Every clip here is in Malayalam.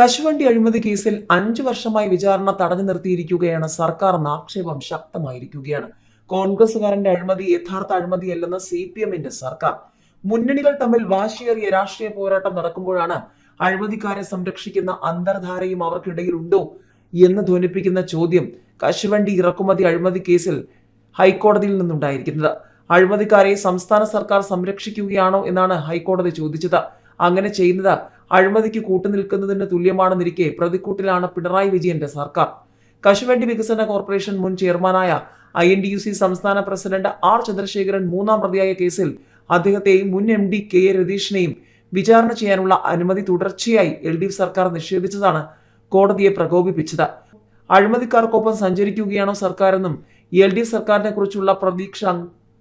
കശുവണ്ടി അഴിമതി കേസിൽ അഞ്ചു വർഷമായി വിചാരണ തടഞ്ഞു നിർത്തിയിരിക്കുകയാണ് സർക്കാർ എന്ന ആക്ഷേപം ശക്തമായിരിക്കുകയാണ്. കോൺഗ്രസുകാരന്റെ അഴിമതി യഥാർത്ഥ അഴിമതിയല്ലെന്ന് സി പി എമ്മിന്റെ സർക്കാർ. മുന്നണികൾ തമ്മിൽ വാശിയേറിയ രാഷ്ട്രീയ പോരാട്ടം നടക്കുമ്പോഴാണ് അഴിമതിക്കാരെ സംരക്ഷിക്കുന്ന അന്തർധാരയും അവർക്കിടയിൽ ഉണ്ടോ എന്ന് ധ്വനിപ്പിക്കുന്ന ചോദ്യം കശുവണ്ടി ഇറക്കുമതി അഴിമതി കേസിൽ ഹൈക്കോടതിയിൽ നിന്നുണ്ടായിരിക്കുന്നത്. അഴിമതിക്കാരെ സംസ്ഥാന സർക്കാർ സംരക്ഷിക്കുകയാണോ എന്നാണ് ഹൈക്കോടതി ചോദിച്ചത്. അങ്ങനെ ചെയ്യുന്നത് അഴിമതിക്ക് കൂട്ടുനിൽക്കുന്നതിന് തുല്യമാണെന്നിരിക്കെ പ്രതിക്കൂട്ടിലാണ് പിണറായി വിജയന്റെ സർക്കാർ. കശുവണ്ടി വികസന കോർപ്പറേഷൻ മുൻ ചെയർമാനായ I N D U C സംസ്ഥാന പ്രസിഡന്റ് ആർ ചന്ദ്രശേഖരൻ മൂന്നാം പ്രതിയായ കേസിൽ അദ്ദേഹത്തെയും മുൻ എം ഡി കെ എ രതീഷിനെയും വിചാരണ ചെയ്യാനുള്ള അനുമതി തുടർച്ചയായി എൽ ഡി എഫ് സർക്കാർ നിഷേധിച്ചതാണ് കോടതിയെ പ്രകോപിപ്പിച്ചത്. അഴിമതിക്കാർക്കൊപ്പം സഞ്ചരിക്കുകയാണോ സർക്കാരെന്നും എൽ ഡി എഫ് സർക്കാരിനെ കുറിച്ചുള്ള പ്രതീക്ഷ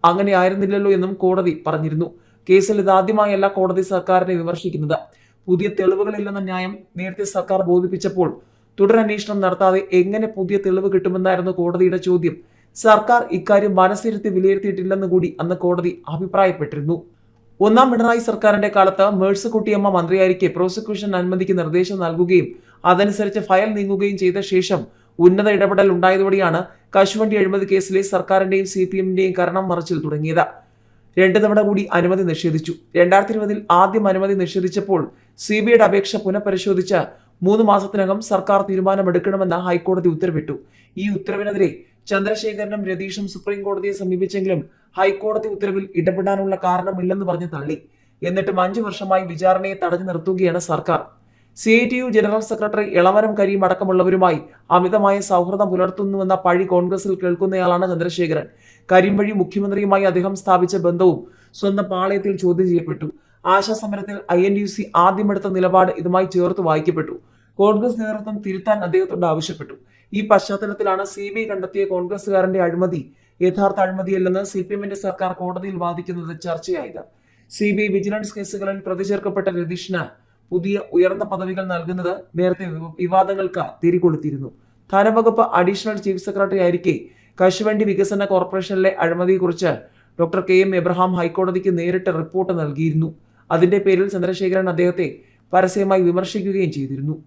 അങ്ങനെ ആയിരുന്നില്ലല്ലോ എന്നും കോടതി പറഞ്ഞിരുന്നു. കേസിൽ ഇതാദ്യമായല്ല കോടതി സർക്കാരിനെ വിമർശിക്കുന്നത്. പുതിയ തെളിവുകളില്ലെന്ന ന്യായം നേരത്തെ സർക്കാർ ബോധിപ്പിച്ചപ്പോൾ തുടരന്വേഷണം നടത്താതെ എങ്ങനെ പുതിയ തെളിവ് കിട്ടുമെന്നായിരുന്നു കോടതിയുടെ ചോദ്യം. സർക്കാർ ഇക്കാര്യം മനസ്സിരുത്തി വിലയിരുത്തിയിട്ടില്ലെന്ന് കൂടി അന്ന് കോടതി അഭിപ്രായപ്പെട്ടിരുന്നു. ഒന്നാം പിണറായി സർക്കാരിന്റെ കാലത്ത് മേഴ്സിക്കുട്ടിയമ്മ മന്ത്രിയായിരിക്കെ പ്രോസിക്യൂഷൻ അനുമതിക്ക് നിർദ്ദേശം നൽകുകയും അതനുസരിച്ച് ഫയൽ നീങ്ങുകയും ചെയ്ത ശേഷം ഉന്നത ഇടപെടൽ ഉണ്ടായതോടെയാണ് കശുവണ്ടി അഴിമതി കേസിലെ സർക്കാരിന്റെയും സി പി എമ്മിന്റെയും കരണം മറച്ചിൽ തുടങ്ങിയത്. രണ്ട് തവണ കൂടി അനുമതി നിഷേധിച്ചു. രണ്ടായിരത്തി ഇരുപതിൽ ആദ്യം അനുമതി നിഷേധിച്ചപ്പോൾ സി ബി ഐയുടെ അപേക്ഷ പുനഃപരിശോധിച്ച് മൂന്ന് മാസത്തിനകം സർക്കാർ തീരുമാനമെടുക്കണമെന്ന് ഹൈക്കോടതി ഉത്തരവിട്ടു. ഈ ഉത്തരവിനെതിരെ ചന്ദ്രശേഖരനും രതീഷും സുപ്രീം കോടതിയെ സമീപിച്ചെങ്കിലും ഹൈക്കോടതി ഉത്തരവിൽ ഇടപെടാനുള്ള കാരണമില്ലെന്ന് പറഞ്ഞ് തള്ളി. എന്നിട്ടും അഞ്ചു വർഷമായി വിചാരണയെ തടഞ്ഞു നിർത്തുകയാണ് സർക്കാർ. C I T U general secretary Elamaram Kareem അടക്കമുള്ളവരുമായി അമിതമായ സൗഹൃദം പുലർത്തുന്നുവെന്ന പഴി കോൺഗ്രസിൽ കേൾക്കുന്നയാളാണ് ചന്ദ്രശേഖരൻ. കരീം വഴി മുഖ്യമന്ത്രിയുമായി അദ്ദേഹം സ്ഥാപിച്ച ബന്ധവും സ്വന്തം പാളയത്തിൽ ചോദ്യം ചെയ്യപ്പെട്ടു. ആശാസമരത്തിൽ ഐ എൻ യു സി ആദ്യമെടുത്ത നിലപാട് ഇതുമായി ചേർത്ത് വായിക്കപ്പെട്ടു. കോൺഗ്രസ് നേതൃത്വം തിരുത്താൻ അദ്ദേഹത്തോട് ആവശ്യപ്പെട്ടു. ഈ പശ്ചാത്തലത്തിലാണ് സി ബി ഐ കണ്ടെത്തിയ കോൺഗ്രസുകാരന്റെ അഴിമതി യഥാർത്ഥ അഴിമതിയല്ലെന്ന് സി പി എമ്മിന്റെ സർക്കാർ കോടതിയിൽ വാദിക്കുന്നത് ചർച്ചയായത്. സി ബി ഐ വിജിലൻസ് കേസുകളിൽ പ്രതി ചേർക്കപ്പെട്ട രതീഷിന് പുതിയ ഉയർന്ന പദവികൾ നൽകുന്നത് നേരത്തെ വിവ- വിവാദങ്ങൾക്ക് തിരികൊടുത്തിരുന്നു ധനവകുപ്പ് അഡീഷണൽ ചീഫ് സെക്രട്ടറി ആയിരിക്കെ കശുവണ്ടി വികസന കോർപ്പറേഷനിലെ അഴിമതിയെക്കുറിച്ച് ഡോക്ടർ കെ എം എബ്രഹാം ഹൈക്കോടതിക്ക് നേരിട്ട് റിപ്പോർട്ട് നൽകിയിരുന്നു. അതിന്റെ പേരിൽ ചന്ദ്രശേഖരൻ അദ്ദേഹത്തെ പരസ്യമായി വിമർശിക്കുകയും ചെയ്തിരുന്നു.